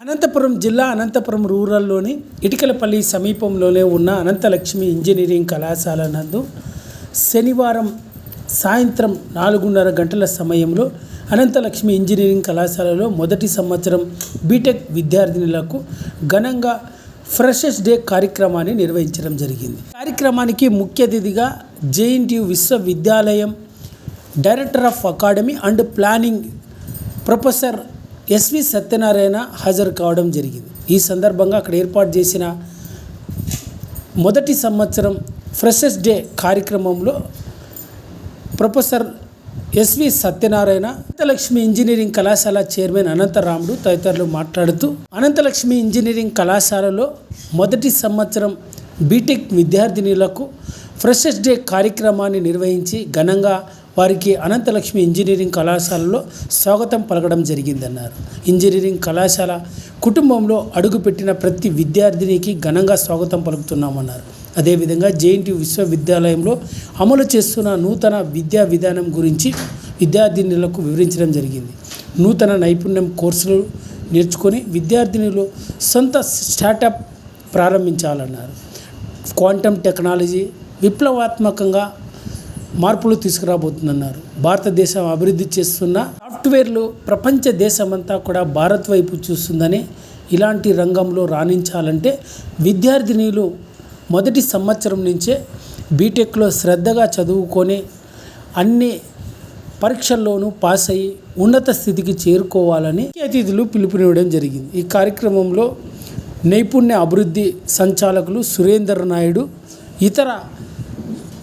అనంతపురం జిల్లా అనంతపురం రూరల్లోని ఇటికలపల్లి సమీపంలోనే ఉన్న అనంతలక్ష్మి ఇంజనీరింగ్ కళాశాల నందు శనివారం సాయంత్రం నాలుగున్నర గంటల సమయంలో అనంతలక్ష్మి ఇంజనీరింగ్ కళాశాలలో మొదటి సంవత్సరం బీటెక్ విద్యార్థినులకు ఘనంగా ఫ్రెషర్స్ డే కార్యక్రమాన్ని నిర్వహించడం జరిగింది. కార్యక్రమానికి ముఖ్య అతిథిగా జేఎన్టీయు విశ్వవిద్యాలయం director of academy and planning professor S V Satyanarayana హాజరు కావడం జరిగింది. ఈ సందర్భంగా అక్కడ ఏర్పాటు చేసిన మొదటి సంవత్సరం ఫ్రెషర్స్ డే కార్యక్రమంలో professor S V Satyanarayana Ananthalakshmi engineering కళాశాల చైర్మన్ అనంతరాముడు తదితరులు మాట్లాడుతూ అనంతలక్ష్మి ఇంజనీరింగ్ కళాశాలలో మొదటి సంవత్సరం బీటెక్ విద్యార్థినులకు ఫ్రెషర్స్ డే కార్యక్రమాన్ని నిర్వహించి ఘనంగా వారికి అనంతలక్ష్మి ఇంజనీరింగ్ కళాశాలలో స్వాగతం పలకడం జరిగిందన్నారు. ఇంజనీరింగ్ కళాశాల కుటుంబంలో అడుగుపెట్టిన ప్రతి విద్యార్థినికి ఘనంగా స్వాగతం పలుకుతున్నామన్నారు. అదేవిధంగా జేఎన్టీ విశ్వవిద్యాలయంలో అమలు చేస్తున్న నూతన విద్యా విధానం గురించి విద్యార్థినులకు వివరించడం జరిగింది. నూతన నైపుణ్యం కోర్సులు నేర్చుకొని విద్యార్థినులు సొంత స్టార్టప్ ప్రారంభించాలన్నారు. క్వాంటమ్ టెక్నాలజీ విప్లవాత్మకంగా మార్పులు తీసుకురాబోతుందన్నారు. భారతదేశం అభివృద్ధి చేస్తున్న సాఫ్ట్వేర్లు ప్రపంచ దేశమంతా కూడా భారత్ వైపు చూస్తుందని ఇలాంటి రంగంలో రాణించాలంటే విద్యార్థినిలు మొదటి సంవత్సరం నుంచే బీటెక్లో శ్రద్ధగా చదువుకొని అన్ని పరీక్షల్లోనూ పాస్ అయ్యి ఉన్నత స్థితికి చేరుకోవాలని అతిథులు పిలుపునివ్వడం జరిగింది. ఈ కార్యక్రమంలో నైపుణ్య అభివృద్ధి సంచాలకులు సురేందర్ నాయుడు ఇతర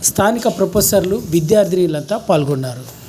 స్థానిక ప్రొఫెసర్లు విద్యార్థినిలంతా పాల్గొన్నారు.